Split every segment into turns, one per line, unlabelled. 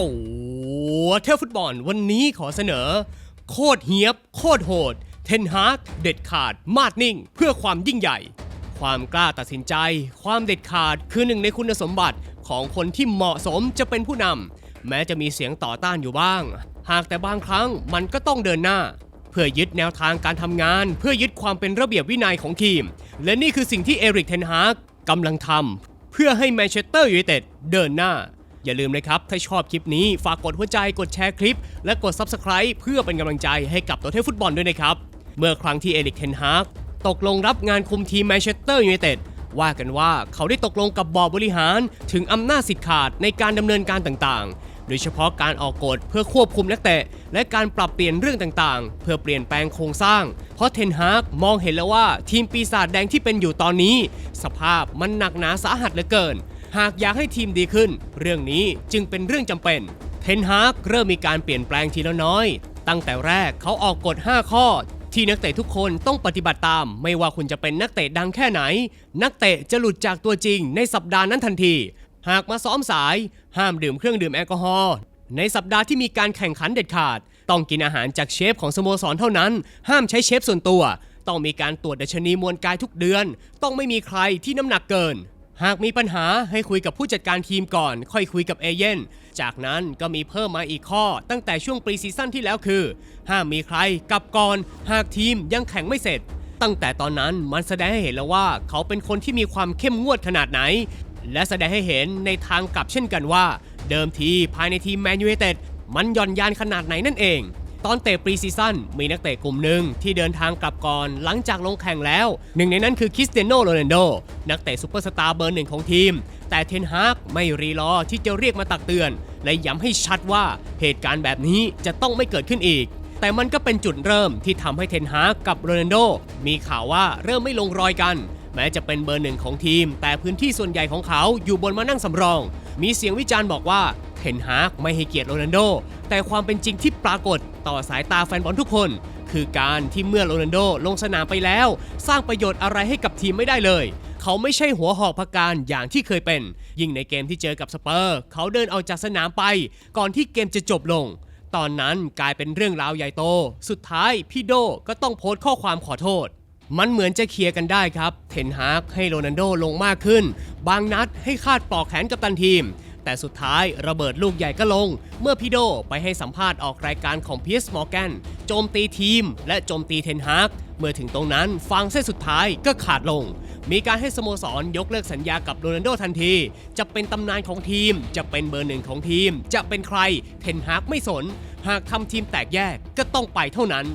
ตัวเทพฟุตบอลวันนี้ขอเสนอ โคตรเฮียบ โคตรโหด เทนฮากเด็ดขาด มาดนิ่ง เพื่อความยิ่งใหญ่ ความกล้าตัดสินใจ ความเด็ดขาดคือหนึ่งในคุณสมบัติของคนที่เหมาะสมจะเป็นผู้นำแม้จะมีเสียงต่อต้านอยู่บ้าง หากแต่บางครั้งมันก็ต้องเดินหน้า เพื่อยึดแนวทางการทำงาน เพื่อยึดความเป็นระเบียบวินัยของทีม และนี่คือสิ่งที่เอริกเทนฮากกำลังทำเพื่อให้แมนเชสเตอร์ยูไนเต็ดเดินหน้า อย่าลืมนะครับ ถ้าชอบคลิปนี้ฝากกดหัวใจกดแชร์คลิป และกด Subscribe เพื่อเป็นกำลังใจให้กับตัวเทพฟุตบอลด้วยนะครับ เมื่อครั้งที่เอริกเทนฮากตกลงรับงานคุมทีมแมนเชสเตอร์ยูไนเต็ดว่ากันว่าเขาได้ตกลงกับบอร์ดบริหารถึงอำนาจสิทธิ์ขาดในการดำเนินการต่างๆ โดยเฉพาะการออกกฎเพื่อควบคุมนักเตะ และการปรับเปลี่ยนเรื่องต่างๆ เพื่อเปลี่ยนแปลงโครงสร้าง เพราะเทนฮากมองเห็นแล้วว่าทีมปีศาจแดงที่เป็นอยู่ตอนนี้ สภาพมันหนักหนาสาหัสเหลือเกิน หากอยากให้ทีมดีขึ้น เรื่องนี้จึงเป็นเรื่องจำเป็น เทนฮากเริ่มมีการเปลี่ยนแปลงทีละน้อย ตั้งแต่แรกเขาออกกฎ 5 ข้อ ที่นักเตะทุกคนต้องปฏิบัติตาม ไม่ว่าคุณจะเป็นนักเตะดังแค่ไหน นักเตะจะหลุดจากตัวจริงในสัปดาห์นั้นทันที หากมาซ้อมสาย ห้ามดื่มเครื่องดื่มแอลกอฮอล์ในสัปดาห์ที่มีการแข่งขันเด็ดขาด ต้องกินอาหารจากเชฟของสโมสรเท่านั้น ห้ามใช้เชฟส่วนตัว ต้องมีการตรวจดัชนีมวลกายทุกเดือน ต้องไม่มีใครที่น้ำหนักเกิน หากมีปัญหาให้คุยกับผู้จัดการทีมก่อน ค่อยคุยกับเอเย่นจากนั้นก็มีเพิ่มมาอีกข้อ ตั้งแต่ช่วงปรีซีซั่นที่แล้วคือ ห้ามมีใครกลับก่อน หากทีมยังแข่งไม่เสร็จ ตั้งแต่ตอนนั้นมันแสดงให้เห็นแล้วว่า เขาเป็นคนที่มีความเข้มงวดขนาดไหน และแสดงให้เห็นในทางกลับเช่นกันว่า เดิมทีภายในทีมแมนยูไนเต็ดมันหย่อนยานขนาดไหนนั่นเอง ตอนเตะปรีซีซั่นมีนักเตะกลุ่มหนึ่งที่เดินทางกลับก่อนหลังจากลงแข่งแล้ว หนึ่งในนั้นคือคริสเตียโนโรนัลโด นักเตะซูเปอร์สตาร์เบอร์หนึ่งของทีม แต่เทนฮากไม่รีรอที่จะเรียกมาตักเตือน และย้ำให้ชัดว่าเหตุการณ์แบบนี้จะต้องไม่เกิดขึ้นอีก แต่มันก็เป็นจุดเริ่มที่ทำให้เทนฮากกับโรนัลโดมีข่าวว่าเริ่มไม่ลงรอยกัน แม้จะเป็นเบอร์หนึ่งของทีม แต่พื้นที่ส่วนใหญ่ของเขาอยู่บนมานั่งสำรองมีเสียงวิจารณ์บอกว่าเทนฮากไม่ให้เกียรติโรนัลโด แต่ความเป็นจริงที่ปรากฏต่อสายตาแฟนบอลทุกคน คือการที่เมื่อโรนัลโดลงสนามไปแล้ว สร้างประโยชน์อะไรให้กับทีมไม่ได้เลย เขาไม่ใช่หัวหอกพักการอย่างที่เคยเป็น ยิ่งในเกมที่เจอกับสเปอร์ เขาเดินออกจากสนามไป ก่อนที่เกมจะจบลง ตอนนั้นกลายเป็นเรื่องราวใหญ่โต สุดท้ายพี่โดก็ต้องโพสต์ข้อความขอโทษ มันเหมือนจะเคลียร์กันได้ครับ เทนฮากให้โรนัลโดลงมากขึ้น บางนัดให้คาดปอกแขนกับตันทีม แต่สุดท้ายระเบิดลูกใหญ่ก็ลง เมื่อพี่โดไปให้สัมภาษณ์ออกรายการของพี s มอร์แกนโจมตีทีม และโจมตีเทนฮากเมื่อถึงตรงนั้นฟังเส้นสุดท้ายก็ขาดลง มีการให้สโมสรยกเลิกสัญญากับโรนัลโดทันที จะเป็นตำนานของทีม จะเป็นเบอร์หนึ่งของทีม จะเป็นใคร เทนฮากไม่สน หากทำทีมแตกแยกก็ต้องไปเท่านั้น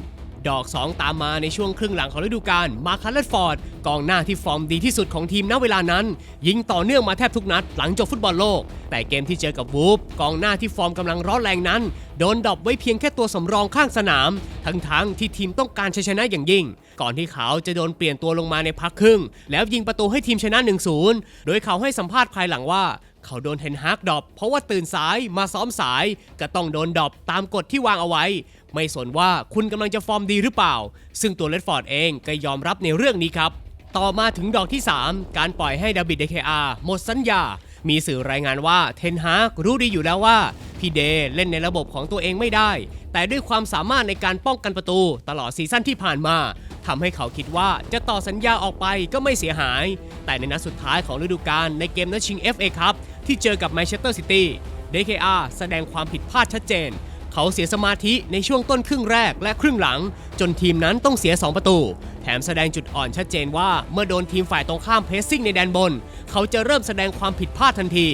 ดอก 2 ตามมาในช่วงครึ่งหลังของฤดูกาลมาคัลเลตฟอร์ดกองหน้าที่ฟอร์มดีที่สุดของทีมณเวลานั้น ยิงต่อเนื่องมาแทบทุกนัดหลังจบฟุตบอลโลก แต่เกมที่เจอกับวูฟกองหน้าที่ฟอร์มกำลังร้อนแรงนั้น โดนดรอปไว้เพียงแค่ตัวสำรองข้างสนาม ทั้งๆที่ทีมต้องการชัยชนะอย่างยิ่ง ก่อนที่เขาจะโดนเปลี่ยนตัวลงมาในพักครึ่ง แล้วยิงประตูให้ทีมชนะ 1-0 โดยเขาให้สัมภาษณ์ภายหลังว่า เขาโดนเทนฮากดอปเพราะว่าตื่นสายมาซ้อมสาย ก็ต้องโดนดอปตามกฎที่วางเอาไว้ ไม่สนว่าคุณกำลังจะฟอร์มดีหรือเปล่า ซึ่งตัวเลดฟอร์ดเองก็ยอมรับในเรื่องนี้ครับ ต่อมาถึงดอกที่ 3 การปล่อยให้ดาบิดเดเคอาหมดสัญญา มีสื่อรายงานว่าเทนฮากรู้ดีอยู่แล้วว่าพี่เดเล่นในระบบของตัวเองไม่ได้ แต่ด้วยความสามารถในการป้องกันประตูตลอดซีซั่นที่ผ่านมาทำให้เขาคิดว่าจะต่อสัญญาออกไปก็ไม่เสียหาย แต่ในนัดสุดท้ายของฤดูกาลในเกมนัดชิง FA ครับ ที่เจอกับแมนเชสเตอร์ซิตี้ DKR แสดงความผิดพลาดชัดเจน เขาเสียสมาธิในช่วงต้นครึ่งแรกและครึ่งหลัง จนทีมนั้นต้องเสีย 2 ประตู แถมแสดงจุดอ่อนชัดเจนว่าเมื่อโดนทีมฝ่ายตรงข้ามเพรสซิ่งในแดนบน เขาจะเริ่มแสดงความผิดพลาดทันที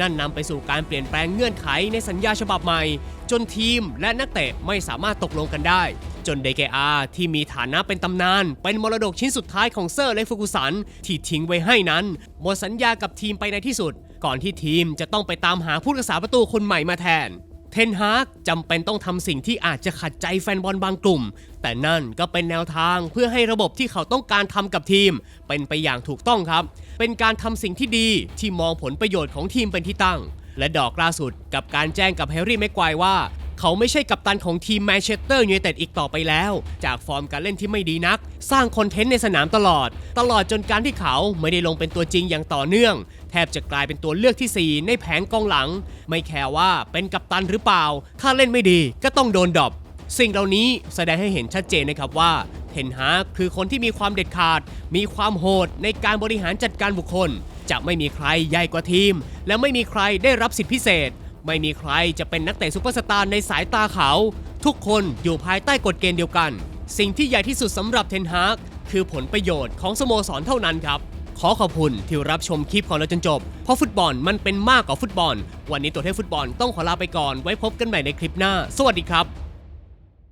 นั่นนำไปสู่การเปลี่ยนแปลงเงื่อนไขในสัญญาฉบับใหม่ จนทีมและนักเตะไม่สามารถตกลงกันได้จน DKR ที่มีฐานะเป็นตำนาน เป็นมรดกชิ้นสุดท้ายของเซอร์แลฟูกุสัน ที่ทิ้งไว้ให้นั้น หมดสัญญากับทีมไปในที่สุด ก่อนที่ทีมจะต้องไปตามหาผู้รักษาประตูคนใหม่มาแทน เทนฮากจำเป็นต้องทำสิ่งที่อาจจะขัดใจแฟนบอลบางกลุ่ม แต่นั่นก็เป็นแนวทางเพื่อให้ระบบที่เขาต้องการทำกับทีม เป็นไปอย่างถูกต้องครับ เป็นการทำสิ่งที่ดีที่มองผลประโยชน์ของทีมเป็นที่ตั้งและดอกล่าสุดกับการแจ้งกับแฮร์รี่แม็กควายว่า เขาไม่ใช่กัปตันของทีมแมนเชสเตอร์ยูไนเต็ดอีกต่อไปแล้ว จากฟอร์มการเล่นที่ไม่ดีนัก สร้างคอนเทนต์ในสนามตลอด ตลอดจนการที่เขาไม่ได้ลงเป็นตัวจริงอย่างต่อเนื่อง แทบจะกลายเป็นตัวเลือกที่ 4 ในแผงกองหลัง ไม่แคร์ว่าเป็นกัปตันหรือเปล่า ถ้าเล่นไม่ดีก็ต้องโดนดรอปสิ่งเหล่านี้แสดงให้เห็นชัดเจนนะครับว่าเทนฮาคือคนที่มีความเด็ดขาด มีความโหดในการบริหารจัดการบุคคล จะไม่มีใครใหญ่กว่าทีม และไม่มีใครได้รับสิทธิพิเศษ ไม่มีใครจะเป็นนักเตะซูเปอร์สตาร์ในสายตาเขา ทุกคนอยู่ภายใต้กฎเกณฑ์เดียวกัน สิ่งที่ใหญ่ที่สุดสำหรับเทนฮากคือผลประโยชน์ของสโมสรเท่านั้นครับ ขอขอบคุณที่รับชมคลิปของเราจนจบ เพราะฟุตบอลมันเป็นมากกว่าฟุตบอล วันนี้ตัวเทพฟุตบอลต้องขอลาไปก่อนไว้พบกันใหม่ในคลิปหน้า สวัสดีครับ